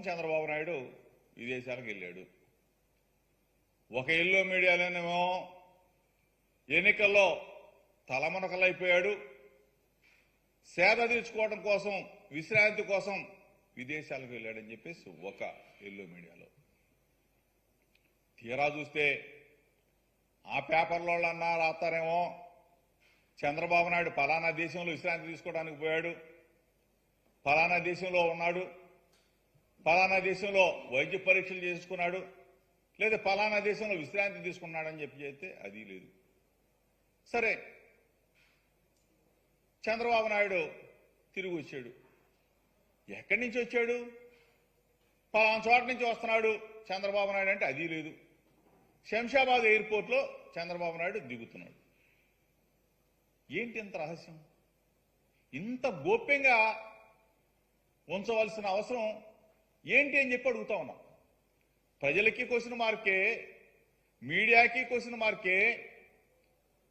చంద్రబాబు నాయుడు విదేశాలకు వెళ్ళాడు. ఒక ఎల్లో మీడియాలోనేమో ఎన్నికల్లో తలమునకలైపోయాడు. సేద తీర్చుకోవడం కోసం విశ్రాంతి కోసం విదేశాలకు వెళ్ళాడని చెప్పేసి ఒక ఎల్లో మీడియాలో. తీరా చూస్తే ఆ పేపర్లో అన్నా రాస్తారేమో చంద్రబాబు నాయుడు పలానా దేశంలో విశ్రాంతి తీసుకోవడానికి పోయాడు ఫలానా దేశంలో ఉన్నాడు ఫలానా దేశంలో వైద్య పరీక్షలు చేసుకున్నాడు లేదా ఫలానా దేశంలో విశ్రాంతి తీసుకున్నాడని చెప్పి చెప్తే అది లేదు. సరే చంద్రబాబు నాయుడు తిరిగి వచ్చాడు. ఎక్కడి నుంచి వచ్చాడు? పలానా చోట నుంచి వస్తున్నాడు చంద్రబాబు నాయుడు అంటే అది లేదు. శంషాబాద్ ఎయిర్పోర్ట్లో చంద్రబాబు నాయుడు దిగుతున్నాడు. ఏంటి ఇంత రహస్యం? ఇంత గోప్యంగా ఉంచవలసిన అవసరం ఏంటి అని చెప్పి అడుగుతా ఉన్నాం. ప్రజలకి క్వశ్చన్ మార్కే మీడియాకి క్వశ్చన్ మార్కే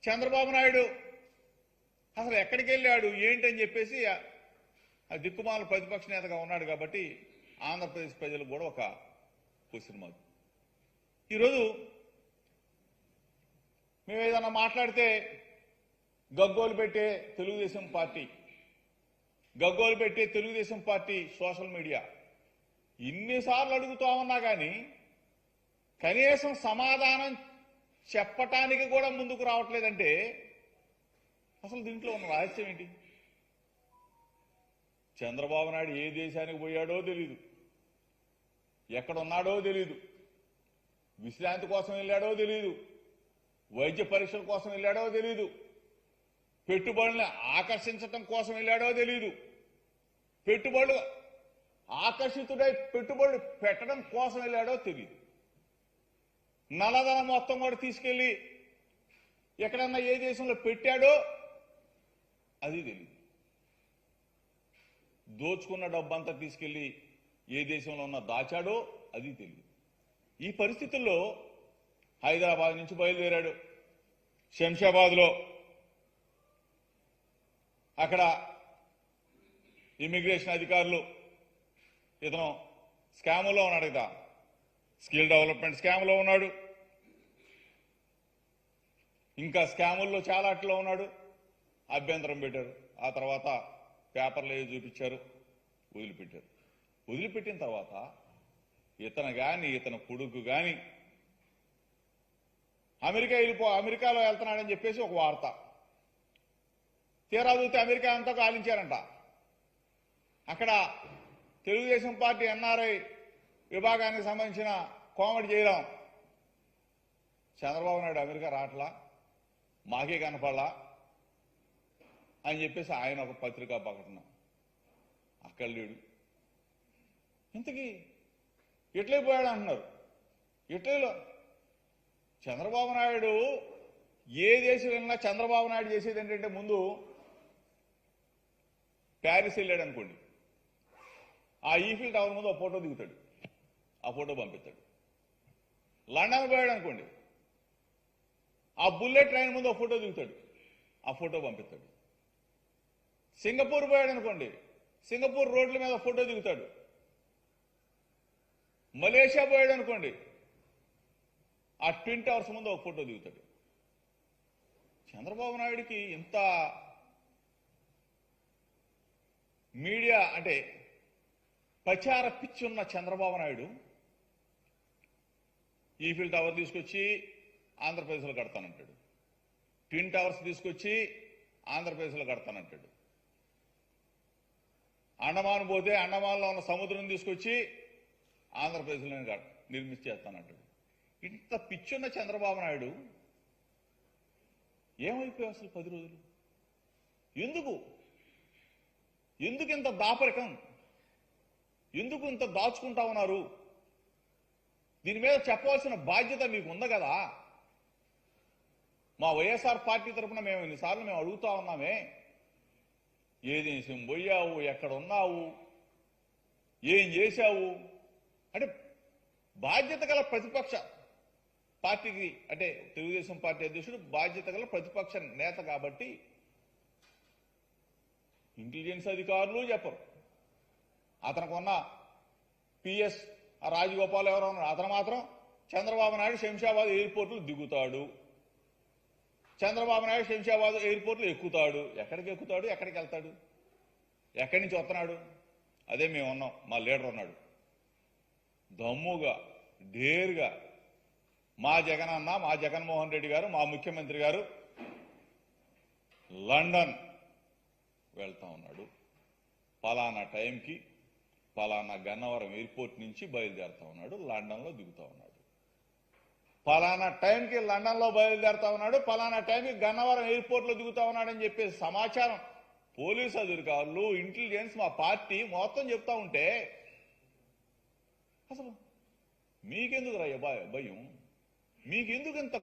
చంద్రబాబు నాయుడు అసలు ఎక్కడికి వెళ్ళాడు ఏంటి అని చెప్పేసి ఆ- దిక్కుమాల ప్రతిపక్ష నేతగా ఉన్నాడు కాబట్టి ఆంధ్రప్రదేశ్ ప్రజలకు కూడా ఒక క్వశ్చన్ మార్క్ ఈరోజు మేము ఏదన్నా మాట్లాడితే గగ్గోలు పెట్టే తెలుగుదేశం పార్టీ గగ్గోలు పెట్టే తెలుగుదేశం పార్టీ సోషల్ మీడియా ఇన్నిసార్లు అడుగుతా ఉన్నా కానీ కనీసం సమాధానం చెప్పటానికి కూడా ముందుకు రావట్లేదంటే అసలు దీంట్లో ఉన్న రహస్యం ఏంటి? చంద్రబాబు నాయుడు ఏ దేశానికి పోయాడో తెలీదు. ఎక్కడున్నాడో తెలీదు. విశ్రాంతి కోసం వెళ్ళాడో తెలీదు. వైద్య పరీక్షల కోసం వెళ్ళాడో తెలీదు. పెట్టుబడుల్ని ఆకర్షించటం కోసం వెళ్ళాడో తెలీదు. పెట్టుబడులు ఆకర్షితుడై పెట్టుబడులు పెట్టడం కోసం వెళ్ళాడో తెలియదు నల్లధనం మొత్తం కూడా తీసుకెళ్ళి ఎక్కడన్నా ఏ దేశంలో పెట్టాడో అది తెలియదు దోచుకున్న డబ్బంతా తీసుకెళ్ళి ఏ దేశంలో ఉన్న దాచాడో అది తెలియదు ఈ పరిస్థితుల్లో హైదరాబాద్ నుంచి బయలుదేరాడు. శంషాబాద్లో అక్కడ ఇమిగ్రేషన్ అధికారులు ఇతను స్కాములో ఉన్నాడు కదా స్కిల్ డెవలప్మెంట్ స్కామ్లో ఉన్నాడు. ఇంకా స్కాముల్లో చాలా అట్లో ఉన్నాడు. అభ్యంతరం పెట్టారు. ఆ తర్వాత పేపర్లు ఏవి చూపించారు? వదిలిపెట్టారు. వదిలిపెట్టిన తర్వాత ఇతను కానీ ఇతను కొడుకు కానీ అమెరికా వెళ్ళిపో అమెరికాలో వెళ్తున్నాడని చెప్పేసి ఒక వార్త. తీరా చూస్తే అమెరికా అంతా కాలించారంట. అక్కడ తెలుగుదేశం పార్టీ ఎన్ఆర్ఐ విభాగానికి సంబంధించిన కోమటి చేయడం. చంద్రబాబు నాయుడు అమెరికా రావట్లా? మాకే కనపడలా? అని చెప్పేసి ఆయన ఒక పత్రికా ప్రకటన. అక్కడ లేడు. ఇంతకీ ఇటలీ పోయాడు అంటున్నారు. ఇట్లీలో చంద్రబాబు నాయుడు ఏ దేశం వెళ్ళినా చంద్రబాబు నాయుడు చేసేది ఏంటంటే ముందు ప్యారిస్ వెళ్ళాడు అనుకోండి. ఆ ఈఫిల్ టవర్ ముందు ఒక ఫోటో దిగుతాడు. ఆ ఫోటో పంపిస్తాడు. లండన్ పోయాడు అనుకోండి. ఆ బుల్లెట్ ట్రైన్ ముందు ఒక ఫోటో దిగుతాడు. ఆ ఫోటో పంపిస్తాడు. సింగపూర్ పోయాడు అనుకోండి. సింగపూర్ రోడ్ల మీద ఫోటో దిగుతాడు. మలేషియా పోయాడు అనుకోండి. ఆ ట్విన్ టవర్స్ ముందు ఒక ఫోటో దిగుతాడు. చంద్రబాబు నాయుడికి ఇంత మీడియా అంటే ప్రచార పిచ్చున్న చంద్రబాబు నాయుడు ఈఫిల్ టవర్ తీసుకొచ్చి ఆంధ్రప్రదేశ్లో కడతానంటాడు. ట్విన్ టవర్స్ తీసుకొచ్చి ఆంధ్రప్రదేశ్లో కడతానంటాడు. అండమాన్ పోతే అండమాన్లో ఉన్న సముద్రం తీసుకొచ్చి ఆంధ్రప్రదేశ్లో నిర్మించేస్తానంటాడు ఇంత పిచ్చున్న చంద్రబాబు నాయుడు ఏమైపోయావు అసలు పది రోజులు? ఎందుకు? ఎందుకు ఇంత దాపరికం? ఎందుకు ఇంత దాచుకుంటా ఉన్నారు? దీని మీద చెప్పవలసిన బాధ్యత మీకు ఉంది కదా? మా వైఎస్ఆర్ పార్టీ తరఫున మేము ఇన్నిసార్లు మేము అడుగుతా ఉన్నామే. ఏ దేశం పోయావు? ఎక్కడ ఉన్నావు? ఏం చేశావు? అంటే బాధ్యత గల ప్రతిపక్ష పార్టీకి అంటే తెలుగుదేశం పార్టీ అధ్యక్షుడు బాధ్యత గల ప్రతిపక్ష నేత కాబట్టి ఇంటెలిజెన్స్ అధికారులు చెప్పరు. అతనికి ఉన్న పిఎస్ రాజగోపాల్ ఎవరో ఉన్నాడు. అతను మాత్రం చంద్రబాబు నాయుడు శంషాబాద్ ఎయిర్పోర్ట్లో దిగుతాడు. చంద్రబాబు నాయుడు శంషాబాద్ ఎయిర్పోర్ట్లో ఎక్కుతాడు. ఎక్కడికి ఎక్కుతాడు? ఎక్కడికి వెళ్తాడు? ఎక్కడి నుంచి వస్తున్నాడు? అదే మేము ఉన్నాం. మా లీడర్ ఉన్నాడు. దమ్ముగా ఢేరుగా మా జగన్ అన్న మా జగన్మోహన్ రెడ్డి గారు మా ముఖ్యమంత్రి గారు లండన్ వెళ్తా ఉన్నాడు. పలానా టైంకి పలానా గన్నవరం ఎయిర్పోర్ట్ నుంచి బయలుదేరుతా ఉన్నాడు లండన్లో దిగుతా ఉన్నాడు. పలానా టైంకి లండన్లో బయలుదేరుతా ఉన్నాడు పలానా టైంకి గన్నవరం ఎయిర్పోర్ట్లో దిగుతా ఉన్నాడని చెప్పే సమాచారం. పోలీసు అధికారులు ఇంటెలిజెన్స్ మా పార్టీ మొత్తం చెప్తా ఉంటే అసలు మీకెందుకు రా భయం? మీకెందుకు ఇంత